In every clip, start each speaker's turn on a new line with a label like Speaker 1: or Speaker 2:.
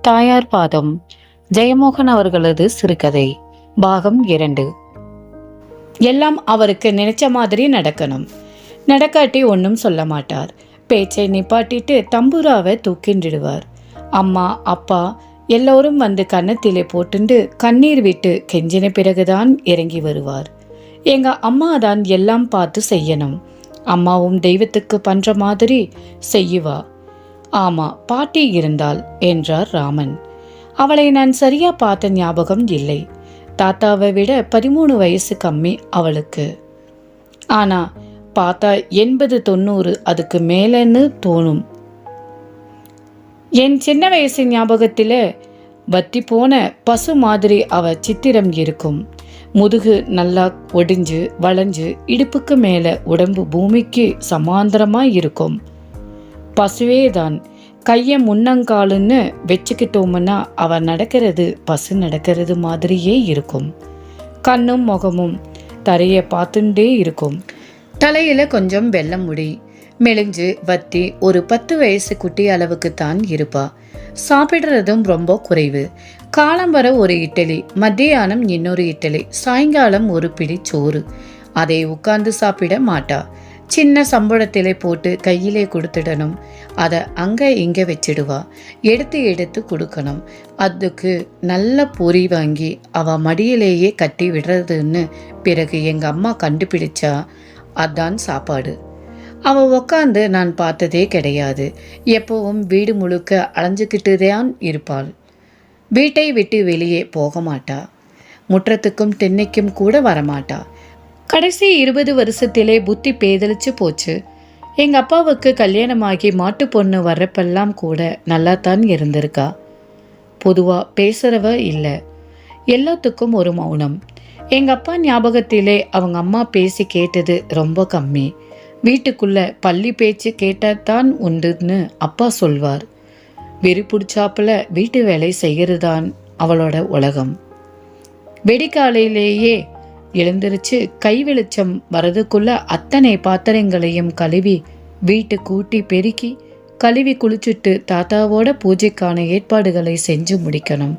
Speaker 1: தாயார் பாதம். ஜெயமோகன் அவர்களது சிறுகதை பாகம் இரண்டு. எல்லாம் அவருக்கு நினைச்ச மாதிரி நடக்கணும். நடக்காட்டி ஒன்றும் சொல்ல மாட்டார். பேச்சை நிப்பாட்டிட்டு தம்புராவை தூக்கின்றிடுவார். அம்மா அப்பா எல்லோரும் வந்து கன்னத்திலே போட்டுண்டு கண்ணீர் விட்டு கெஞ்சின பிறகுதான் இறங்கி வருவார். எங்க அம்மா தான் எல்லாம் பார்த்து செய்யணும். அம்மாவும் தெய்வத்துக்கு பண்ற மாதிரி செய்யுவா. ஆமா பாட்டி இருந்தாள் என்றார் ராமன். அவளை நான் சரியா பார்த்த ஞாபகம் இல்லை. தாத்தாவை விட பதிமூணு வயசு கம்மி அவளுக்கு. ஆனா பார்த்தா எண்பது தொண்ணூறு அதுக்கு மேலன்னு தோணும். என் சின்ன வயசு ஞாபகத்தில் வத்தி போன பசு மாதிரி அவ சித்திரம் இருக்கும். முதுகு நல்லா ஒடிஞ்சு வளைஞ்சு இடுப்புக்கு மேலே உடம்பு பூமிக்கு சமாந்தரமாக இருக்கும். பசுவே தான் கையை முன்னங்காலுன்னு வச்சுக்கிட்டோம்னா அவ நடக்கிறது பசு நடக்கிறது மாதிரியே இருக்கும். கண்ணும் முகமும் தரையை பார்த்துட்டே இருக்கும். தலையில் கொஞ்சம் வெள்ளம் முடி மெலிஞ்சு வத்தி ஒரு பத்து வயசு குட்டி அளவுக்கு தான் இருப்பா. சாப்பிடுறதும் ரொம்ப குறைவு. காலம் வர ஒரு இட்லி மத்தியானம் இன்னொரு இட்லி சாயங்காலம் ஒரு பிடி சோறு. அதை உட்கார்ந்து சாப்பிட மாட்டா. சின்ன சம்பளத்திலே போட்டு கையிலே கொடுத்துடணும். அதை அங்கே இங்கே வச்சிடுவா. எடுத்து எடுத்து கொடுக்கணும். அதுக்கு நல்ல பொறி வாங்கி அவ மடியிலேயே கட்டி விடுறதுன்னு பிறகு எங்கள் அம்மா கண்டுபிடிச்சா அதான் சாப்பாடு. அவ உக்காந்து நான் பார்த்ததே கிடையாது. எப்பவும் வீடு முழுக்க அலைஞ்சிக்கிட்டு தான் இருப்பாள். வீட்டை விட்டு வெளியே போக மாட்டா. முற்றத்துக்கும் தென்னைக்கும் கூட வரமாட்டா. கடைசி இருபது வருஷத்திலே புத்தி பேதலிச்சு போச்சு. எங்கள் அப்பாவுக்கு கல்யாணமாகி மாட்டு பொண்ணு வர்றப்பெல்லாம் கூட நல்லா தான் இருந்திருக்கா. பொதுவாக பேசுகிறவ இல்லை. எல்லாத்துக்கும் ஒரு மௌனம். எங்கள் அப்பா ஞாபகத்திலே அவங்க அம்மா பேசி கேட்டது ரொம்ப கம்மி. வீட்டுக்குள்ளே பள்ளி பேச்சு கேட்டாதான் உண்டுன்னு அப்பா சொல்வார். வெறி பிடிச்சாப்புல வீட்டு வேலை செய்கிறது தான் அவளோட உலகம். வெடிக்காலையிலேயே எழுந்திருச்சு கை வெளிச்சம் வரதுக்குள்ள அத்தனை பாத்திரங்களையும் கழுவி வீட்டு கூட்டி பெருக்கி கழுவி குளிச்சுட்டு தாத்தாவோட பூஜைக்கான ஏற்பாடுகளை செஞ்சு முடிக்கணும்.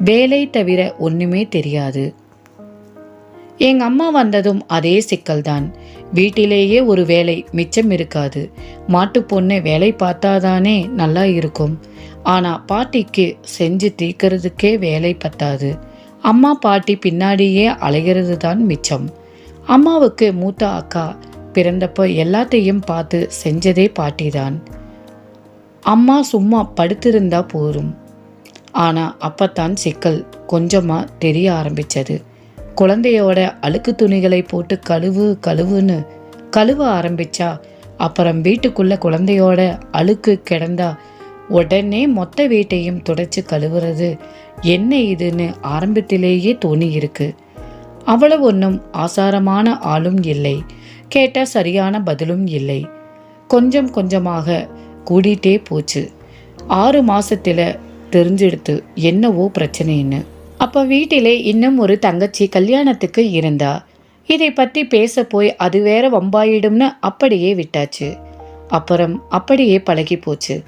Speaker 1: வேலை தவிர ஒண்ணுமே தெரியாது. எங்க அம்மா வந்ததும் அதே சிக்கல்தான். வீட்டிலேயே ஒரு வேலை மிச்சம் இருக்காது. மாட்டு பொண்ணு வேலை பார்த்தாதானே நல்லா இருக்கும். ஆனா பாட்டிக்கு செஞ்சு தீர்க்கறதுக்கே வேலை பத்தாது. அம்மா பாட்டி பின்னாடியே அலைகிறது தான் மிச்சம். அம்மாவுக்கு மூத்த அக்கா பிறந்தப்போ எல்லாத்தையும் பார்த்து செஞ்சதே பாட்டிதான். அம்மா சும்மா படுத்திருந்தா போதும். ஆனால் அப்பத்தான் சிக்கல் கொஞ்சமாக தெரிய ஆரம்பித்தது குழந்தையோட அழுக்கு துணிகளை போட்டு கழுவு கழுவுன்னு கழுவ ஆரம்பிச்சா அப்புறம் வீட்டுக்குள்ளே குழந்தையோட அழுக்கு கிடந்தா உடனே மொத்த வீட்டையும் துடைச்சு கழுவுறது. என்ன இதுன்னு ஆரம்பத்திலேயே தோணி இருக்கு அவ்வளவு ஒன்றும் ஆசாரமான ஆளும் இல்லை. கேட்ட சரியான பதிலும் இல்லை. கொஞ்சம் கொஞ்சமாக கூடிட்டே போச்சு. ஆறு மாசத்துல தெரிஞ்செடுத்து என்னவோ பிரச்சனைன்னு. அப்போ வீட்டிலே இன்னும் ஒரு தங்கச்சி கல்யாணத்துக்கு இருந்தா. இதை பற்றி பேச போய் அது வேற வம்பாயிடும்னு அப்படியே விட்டாச்சு. அப்புறம் அப்படியே பழகி போச்சு.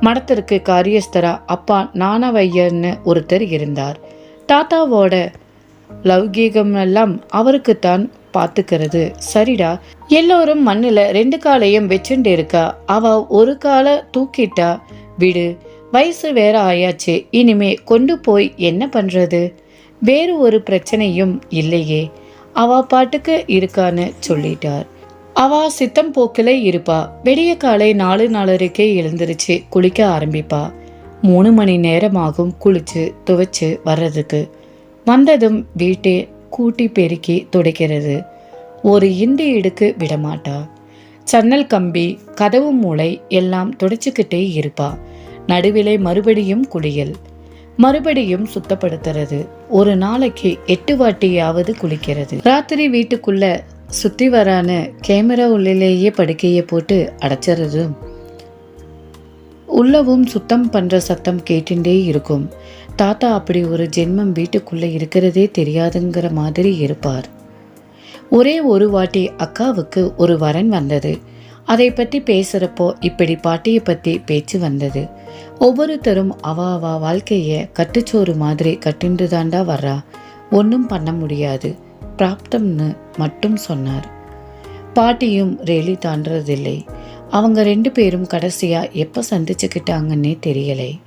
Speaker 1: மடத்திற்கு காரியஸ்தரா அப்பா நானவையர்னு ஒருத்தர் இருந்தார். தாத்தாவோட லௌகீகம் எல்லாம் அவருக்குத்தான் பார்த்துக்கிறது. சரிடா எல்லோரும் மண்ணில் ரெண்டு காலையும் வச்சுட்டு இருக்கா அவ ஒரு காலை தூக்கிட்டா விடு வயசு வேற ஆயாச்சு இனிமே கொண்டு போய் என்ன பண்ணுறது வேறு ஒரு பிரச்சனையும் இல்லையே அவ பாட்டுக்கு இருக்கான்னு சொல்லிட்டார். அவ சித்தம் போக்கில இருப்பா. வெடிய காலை நாலு நாலரைக்கே எழுந்திருச்சு குளிக்க ஆரம்பிப்பா. மூணு மணி நேரமாகும் குளிச்சு துவைச்சு வர்றதுக்கு. வந்ததும் வீட்டை கூட்டி பெருக்கி துடைக்கிறது. ஒரு இண்டு இடுக்கு விடமாட்டா. சன்னல் கம்பி கதவு மூளை எல்லாம் துடைச்சுக்கிட்டே இருப்பா. நடுவிலே மறுபடியும் குளியல். மறுபடியும் சுத்தப்படுத்துறது. ஒரு நாளைக்கு எட்டு வாட்டியாவது குளிக்கிறது. ராத்திரி வீட்டுக்குள்ள சுற்றி வரான கேமரா உள்ளிலேயே படுக்கையை போட்டு அடைச்சிறது உள்ளவும் சுத்தம் பண்ணுற சத்தம் கேட்டுட்டே இருக்கும். தாத்தா அப்படி ஒரு ஜென்மம் வீட்டுக்குள்ளே இருக்கிறதே தெரியாதுங்கிற மாதிரி இருப்பார். ஒரே ஒரு வாட்டி அக்காவுக்கு ஒரு வரன் வந்தது. அதை பற்றி பேசுகிறப்போ இப்படி பாட்டியை பற்றி பேச்சு வந்தது. ஒவ்வொருத்தரும் அவ அவ வாழ்க்கையை கட்டுச்சோறு மாதிரி கட்டுண்டு தாண்டா வர்றா. ஒன்றும் பண்ண முடியாது. பிராப்தம்னு மட்டும் சொன்னார். பாட்டியும் ரேலி தாண்டறதில்லை. அவங்க ரெண்டு பேரும் கடைசியாக எப்போ சந்திச்சுக்கிட்டாங்கன்னே தெரியலை.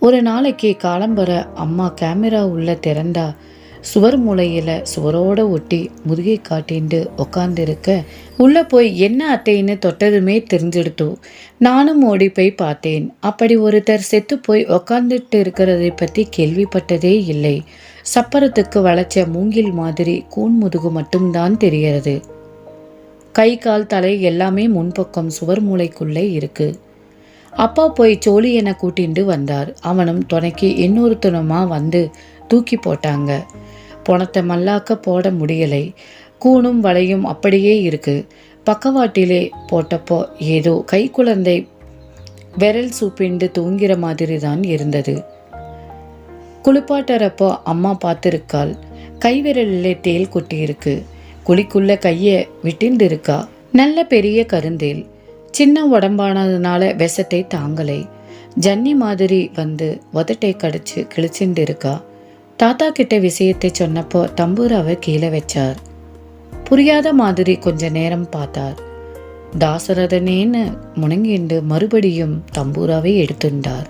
Speaker 1: ஒரு நாளைக்கு காலம்பர அம்மா கேமரா உள்ள திறந்தா சுவர் மூலையில் சுவரோட ஒட்டி முதுகை காட்டிண்டு உக்காந்துருக்க உள்ளே போய் என்ன அத்தைன்னு தொட்டதுமே தெரிஞ்செடுத்தோ. நானும் ஓடி போய் பார்த்தேன். அப்படி ஒருத்தர் செத்து போய் உக்காந்துட்டு இருக்கிறதை பற்றி கேள்விப்பட்டதே இல்லை. சப்பரத்துக்கு வளைச்ச மூங்கில் மாதிரி கூன் முதுகு மட்டும்தான் தெரிகிறது. கை கால் தலை எல்லாமே முன்பக்கம் சுவர் மூளைக்குள்ளே இருக்கு. அப்பா போய் சோழி என கூட்டிண்டு வந்தார். அவனும் துணைக்கு இன்னொருத்தனுமா வந்து தூக்கி போட்டாங்க. பொணத்தை மல்லாக்க போட முடியலை. கூணும் வளையும் அப்படியே இருக்கு. பக்கவாட்டிலே போட்டப்போ ஏதோ கை குழந்தை விரல் சூப்பிண்டு தூங்கிற மாதிரி தான் இருந்தது. குளிப்பாட்டுறப்போ அம்மா பார்த்துருக்காள். கைவிரலிலே தேல் கொட்டியிருக்கு. குழிக்குள்ள கையை விட்டிண்டு இருக்கா நல்ல பெரிய கருந்தேல். சின்ன உடம்பானதுனால விஷத்தை தாங்கலை. ஜன்னி மாதிரி வந்து உதட்டை கடிச்சு கிழிச்சுண்டு இருக்கா தாத்தா கிட்ட விஷயத்தை சொன்னப்போ தம்பூராவை கீழே வச்சார். புரியாத மாதிரி கொஞ்ச நேரம் பார்த்தார். தாசரதனேன்னு முணங்கிண்டு மறுபடியும் தம்பூராவை எடுத்துண்டார்.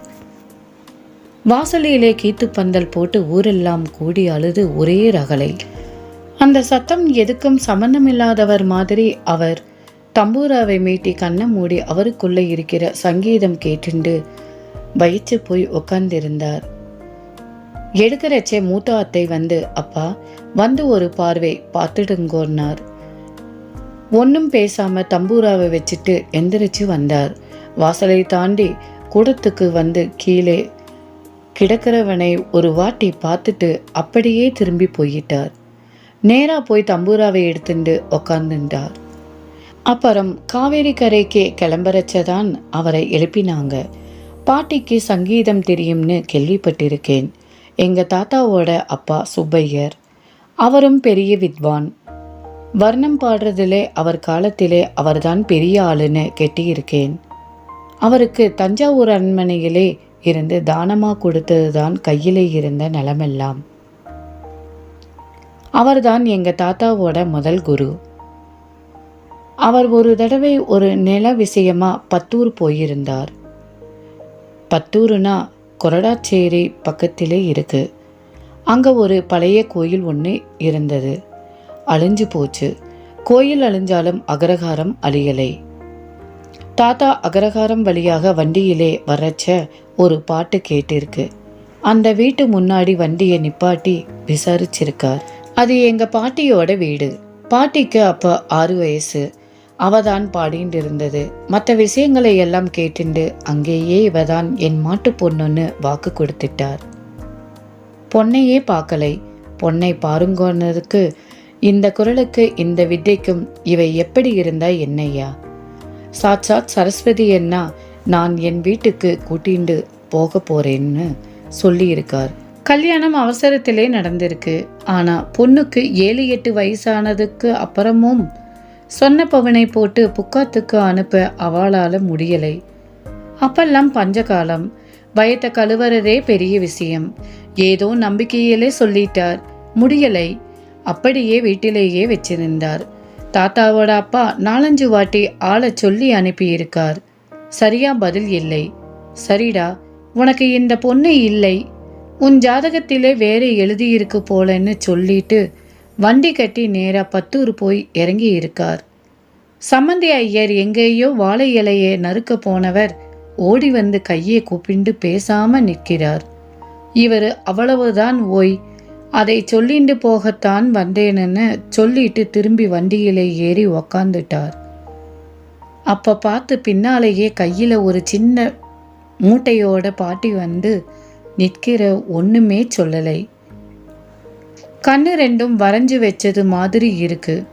Speaker 1: வாசலிலே கீத்து பந்தல் போட்டு ஊரெல்லாம் கூடி அழுது ஒரே ரகலை அந்த சத்தம் எதுக்கும் சம்பந்தமில்லாதவர் மாதிரி அவர் தம்பூராவை மீட்டி கண்ணை மூடி அவருக்குள்ளே இருக்கிற சங்கீதம் கேட்டுண்டு வயிற்று போய் உட்கார்ந்திருந்தார் எடுக்கிறச்சே மூத்த அத்தை வந்து அப்பா வந்து ஒரு பார்வை பார்த்துடுங்கோன்னார். ஒன்றும் பேசாம தம்பூராவை வச்சுட்டு எந்திரிச்சு வந்தார். வாசலை தாண்டி கூடத்துக்கு வந்து கீழே கிடக்கிறவனை ஒரு வாட்டி பார்த்துட்டு அப்படியே திரும்பி போயிட்டார். நேராக போய் தம்பூராவை எடுத்துட்டு உக்காந்துட்டார் அப்புறம் காவேரி கரைக்கே கிளம்புறச்சதான் அவரை எழுப்பினாங்க. பாட்டிக்கு சங்கீதம் தெரியும்னு கேள்விப்பட்டிருக்கேன். எங்கள் தாத்தாவோட அப்பா சுப்பையர். அவரும் பெரிய வித்வான். வர்ணம் பாடுறதிலே அவர் காலத்திலே அவர்தான் பெரிய ஆளுன்னு கெட்டியிருக்கேன். அவருக்கு தஞ்சாவூர் அரண்மனையிலே இருந்து தானமா கொடுத்ததுதான் கையிலே இருந்த நிலமெல்லாம். அவர்தான் எங்கள் தாத்தாவோட முதல் குரு. அவர் ஒரு தடவை ஒரு நில விஷயமா பத்தூர் போயிருந்தார். பத்தூருனா கொரடாச்சேரி பக்கத்திலே இருக்கு. அங்கே ஒரு பழைய கோயில் ஒன்று இருந்தது. அழிஞ்சு போச்சு. கோயில் அழிஞ்சாலும் அகரகாரம் அழியலை. தாத்தா அகரகாரம் வழியாக வண்டியிலே வரச்ச ஒரு பாட்டு கேட்டிருக்கு. அந்த வீட்டு முன்னாடி வண்டியை நிப்பாட்டி விசாரிச்சிருக்கார். அது எங்கள் பாட்டியோட வீடு. பாட்டிக்கு அப்போ ஆறு வயசு. அவதான் பாடிண்டு இருந்தது மற்ற விஷயங்களை எல்லாம் கேட்டுண்டு அங்கேயே இவதான் என் மாட்டு பொண்ணுன்னு வாக்கு கொடுத்துட்டார். பொன்னையே பார்க்கலை. பொன்னை பாருங்கோனதுக்கு இந்த குரலுக்கு இந்த வித்தைக்கும் இவை எப்படி இருந்தா என்னையா சாட்சாத் சரஸ்வதி என்ன நான் என் வீட்டுக்கு கூட்டிண்டு போக போறேன்னு சொல்லியிருக்கார். கல்யாணம் அவசரத்திலே நடந்திருக்கு. ஆனா பொண்ணுக்கு ஏழு எட்டு வயசானதுக்கு அப்புறமும் சொன்ன பவனை போட்டு புக்காத்துக்கு அனுப்ப அவளால் முடியலை. அப்பெல்லாம் பஞ்சகாலம். பயத்தை கழுவுறதே பெரிய விஷயம். ஏதோ நம்பிக்கையிலே சொல்லிட்டார். முடியலை. அப்படியே வீட்டிலேயே வச்சிருந்தார். தாத்தாவோட அப்பா நாலஞ்சு வாட்டி ஆளை சொல்லி அனுப்பியிருக்கார். சரியா பதில் இல்லை. சரிடா உனக்கு இந்த பொண்ணு இல்லை. உன் ஜாதகத்திலே வேற எழுதியிருக்கு போலன்னு சொல்லிட்டு வண்டி கட்டி நேராக பத்தூர் போய் இறங்கி இருக்கார். சம்மந்தி ஐயர் எங்கேயோ வாழை இலையை நறுக்க போனவர் ஓடி வந்து கையை கூப்பிண்டு பேசாம நிற்கிறார். இவர் அவ்வளவுதான் ஓய் அதை சொல்லிண்டு போகத்தான் வந்தேன்னு சொல்லிட்டு திரும்பி வண்டியிலே ஏறி உக்காந்துட்டார். அப்ப பார்த்து பின்னாலேயே கையில் ஒரு சின்ன மூட்டையோட பாட்டி வந்து நிற்கிற ஒன்றுமே சொல்லலை. கண்ணு ரெண்டும் வரைஞ்சு வச்சது மாதிரி இருக்கு.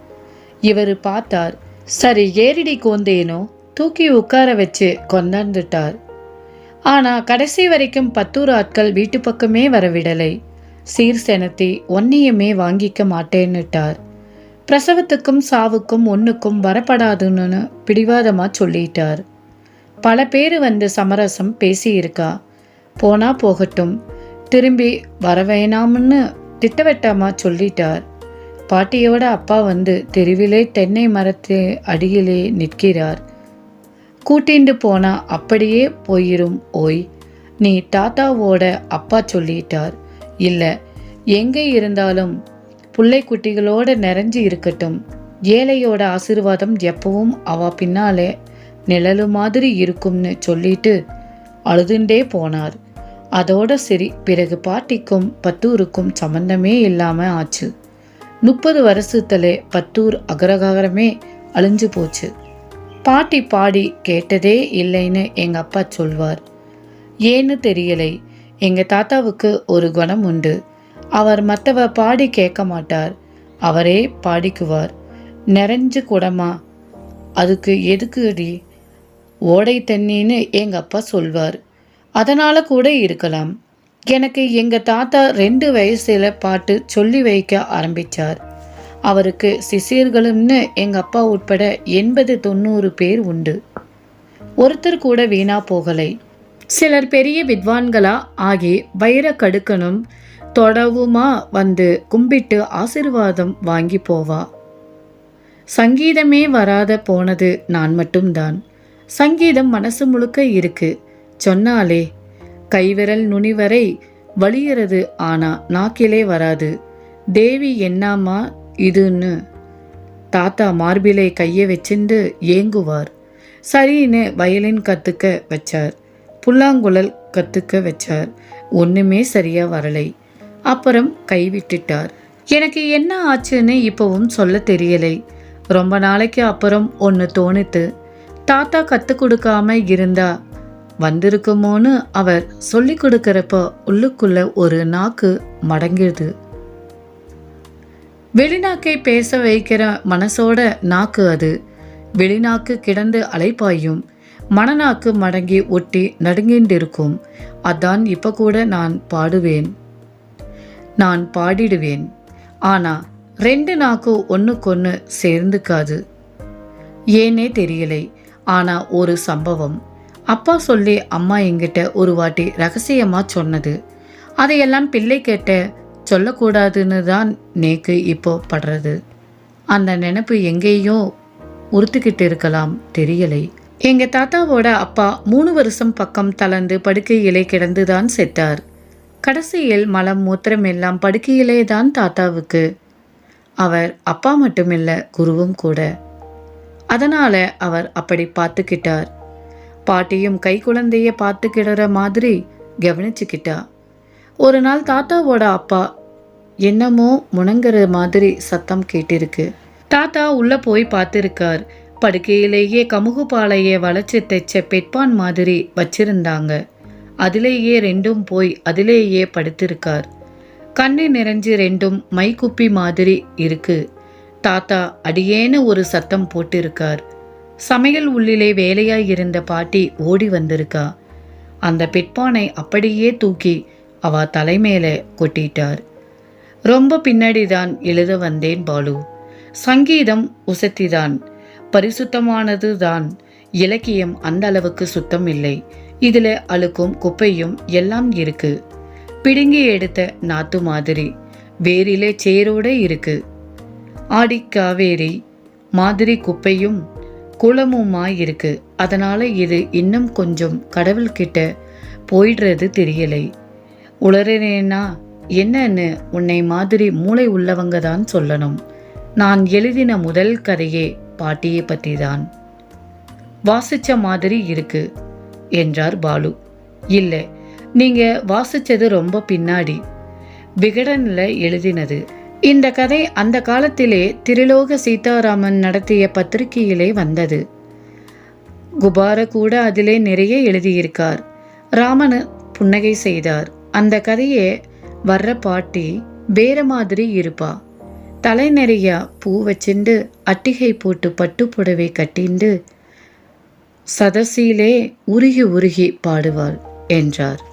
Speaker 1: இவர் பார்த்தார் சரி ஏறிடி கோந்தேனோ? தூக்கி உட்கார வச்சு கொண்டாந்துட்டார். ஆனா கடைசி வரைக்கும் பத்தூர் ஆட்கள் வீட்டு பக்கமே வரவிடலை. சீர் செனத்தி ஒன்னையுமே வாங்கிக்க மாட்டேன்னுட்டார். பிரசவத்துக்கும் சாவுக்கும் ஒன்றுக்கும் வரப்படாதுன்னு பிடிவாதமாக சொல்லிட்டார். பல பேர் வந்து சமரசம் பேசியிருக்கா. போனா போகட்டும் திரும்பி வரவேணாம்னு திட்டவட்டமாக சொல்லிட்டார். பாட்டியோட அப்பா வந்து தெருவிலே தென்னை மரத்து அடியிலே நிற்கிறார். கூட்டிண்டு போனா அப்படியே போயிரும் ஓய். நீ தாத்தாவோட அப்பா சொல்லிட்டார். இல்லை எங்கே இருந்தாலும் பிள்ளை குட்டிகளோட நிறைஞ்சு இருக்கட்டும். ஏழையோட ஆசீர்வாதம் எப்பவும் அவ பின்னாலே நிழலு மாதிரி இருக்கும்னு சொல்லிட்டு அழுதுண்டே போனார். அதோட சரி பிறகு பாட்டிக்கும் பத்தூருக்கும் சம்பந்தமே இல்லாமல் ஆச்சு. முப்பது வருஷத்துலே பத்தூர் அகரகாரமே அழிஞ்சு போச்சு. பாட்டி பாடி கேட்டதே இல்லைன்னு எங்கள் அப்பா சொல்வார். ஏன்னு தெரியலை. எங்கள் தாத்தாவுக்கு ஒரு குணம் உண்டு. அவர் மற்றவ பாடி கேட்க மாட்டார். அவரே பாடிக்குவார். நிறைஞ்சு குடமா. அதுக்கு எதுக்கு அடி ஓடை தண்ணின்னு எங்கள் அப்பா சொல்வார். அதனால் கூட இருக்கலாம். எனக்கு எங்கள் தாத்தா ரெண்டு வயசில் பாட்டு சொல்லி வைக்க ஆரம்பித்தார் அவருக்கு சிசியர்களும்னு எங்கள் அப்பா உட்பட எண்பது தொண்ணூறு பேர் உண்டு. ஒருத்தர் கூட வீணா போகலை. சிலர் பெரிய வித்வான்களா ஆகி வைர கடுக்கனும் தொடவுமா வந்து கும்பிட்டு ஆசிர்வாதம் வாங்கி போவா. சங்கீதமே வராத போனது நான் மட்டும்தான். சங்கீதம் மனசு முழுக்க இருக்குது சொன்னாலே கைவிரல் நுனி வரை வலியறது ஆனா நாக்கிலே வராது. தேவி என்னாமா இதுன்னு? தாத்தா மார்பிலே கையை வச்சிருந்து ஏங்குவார். சரின்னு வயலின் கத்துக்க வச்சார். புல்லாங்குழல் கத்துக்க வச்சார். ஒன்றுமே சரியா வரலை. அப்புறம் கைவிட்டுட்டார். எனக்கு என்ன ஆச்சுன்னு இப்போவும் சொல்ல தெரியலை. ரொம்ப நாளைக்கு அப்புறம் ஒன்று தோணித்து தாத்தா கற்றுக் கொடுக்காம இருந்தா வந்திருக்குமோன்னு அவர் சொல்லி கொடுக்கறப்ப உள்ளுக்குள்ள ஒரு நாக்கு மடங்கிடுது. வெளிநாக்கை பேச வைக்கிற மனசோட நாக்கு அது. வெளிநாக்கு கிடந்து அலைப்பாயும் மனநாக்கு மடங்கி ஒட்டி நடுங்கின்றிருக்கும் அதான் இப்ப கூட நான் பாடுவேன். நான் பாடிடுவேன். ஆனா ரெண்டு நாக்கு ஒன்றுக்கொன்று சேர்ந்துக்காது. ஏனே தெரியலை. ஆனா ஒரு சம்பவம். அப்பா சொல்லி அம்மா என்கிட்ட ஒரு வாட்டி ரகசியமாக சொன்னது. அதையெல்லாம் பிள்ளை கேட்ட சொல்லக்கூடாதுன்னு தான் நேக்கு இப்போ படுறது. அந்த நினப்பு எங்கேயோ உறுத்துக்கிட்டு இருக்கலாம் தெரியலை. எங்கள் தாத்தாவோட அப்பா மூணு வருஷம் பக்கம் தளர்ந்து படுக்கையிலே கிடந்து தான் செத்தார். கடைசியில் மலம் மூத்திரம் எல்லாம் படுக்கையிலே தான் தாத்தாவுக்கு. அவர் அப்பா மட்டுமில்ல குருவும் கூட. அதனால் அவர் அப்படி பார்த்துக்கிட்டார். பாட்டியும் கை குழந்தைய பார்த்துக்கிடுற மாதிரி கவனிச்சுக்கிட்டா. ஒரு நாள் தாத்தாவோட அப்பா என்னமோ முணங்குற மாதிரி சத்தம் கேட்டிருக்கு. தாத்தா உள்ள போய் பார்த்துருக்கார். படுக்கையிலேயே கமுகு பாலையை வளைச்சி தைச்ச பெட்பான் மாதிரி வச்சிருந்தாங்க. அதிலேயே ரெண்டும் போய் அதிலேயே படுத்திருக்கார். கண்ணு நிறைஞ்சு ரெண்டும் மைக்குப்பி மாதிரி இருக்கு. தாத்தா அடியேன்னு ஒரு சத்தம் போட்டிருக்கார். சமையல் உள்ளிலே வேலையாய் இருந்த பாட்டி ஓடி வந்திருக்கா. அந்த பிற்பானை அப்படியே தூக்கி அவ தலைமேலே கொட்டிட்டார். ரொம்ப பின்னாடி தான் எழுத வந்தேன் பாலு. சங்கீதம் உசத்திதான். பரிசுத்தமானது தான் இலக்கியம் அந்த அளவுக்கு சுத்தம் இல்லை. இதில் அழுக்கும் குப்பையும் எல்லாம் இருக்கு. பிடுங்கி எடுத்த நாத்து மாதிரி. வேரிலே சேரோட இருக்கு. ஆடி காவேரி மாதிரி குப்பையும் குளமுமா இருக்கு. அதனால இது இன்னும் கொஞ்சம் கடவுள்கிட்ட போயிடுறது தெரியலை. உளறினேன்னா என்னன்னு உன்னை மாதிரி மூளை உள்ளவங்க தான் சொல்லணும். நான் எழுதின முதல் கதையே பாட்டியை பற்றி தான் வாசிச்ச மாதிரி இருக்கு என்றார் பாலு. இல்லை நீங்கள் வாசித்தது ரொம்ப பின்னாடி. விகடனில் எழுதினது இந்த கதை அந்த காலத்திலே திருலோக சீதாராமன் நடத்திய பத்திரிகையிலே வந்தது. குபார கூட அதிலே நிறைய எழுதியிருக்கார். ராமனு புன்னகை செய்தார். அந்த கதையே வர்ற பாட்டி வேற மாதிரி இருப்பா. தலை நிறைய பூ வச்சுண்டு அட்டிகை போட்டு பட்டு புடவை கட்டிண்டு சதசியிலே உருகி உருகி பாடுவாள் என்றார்.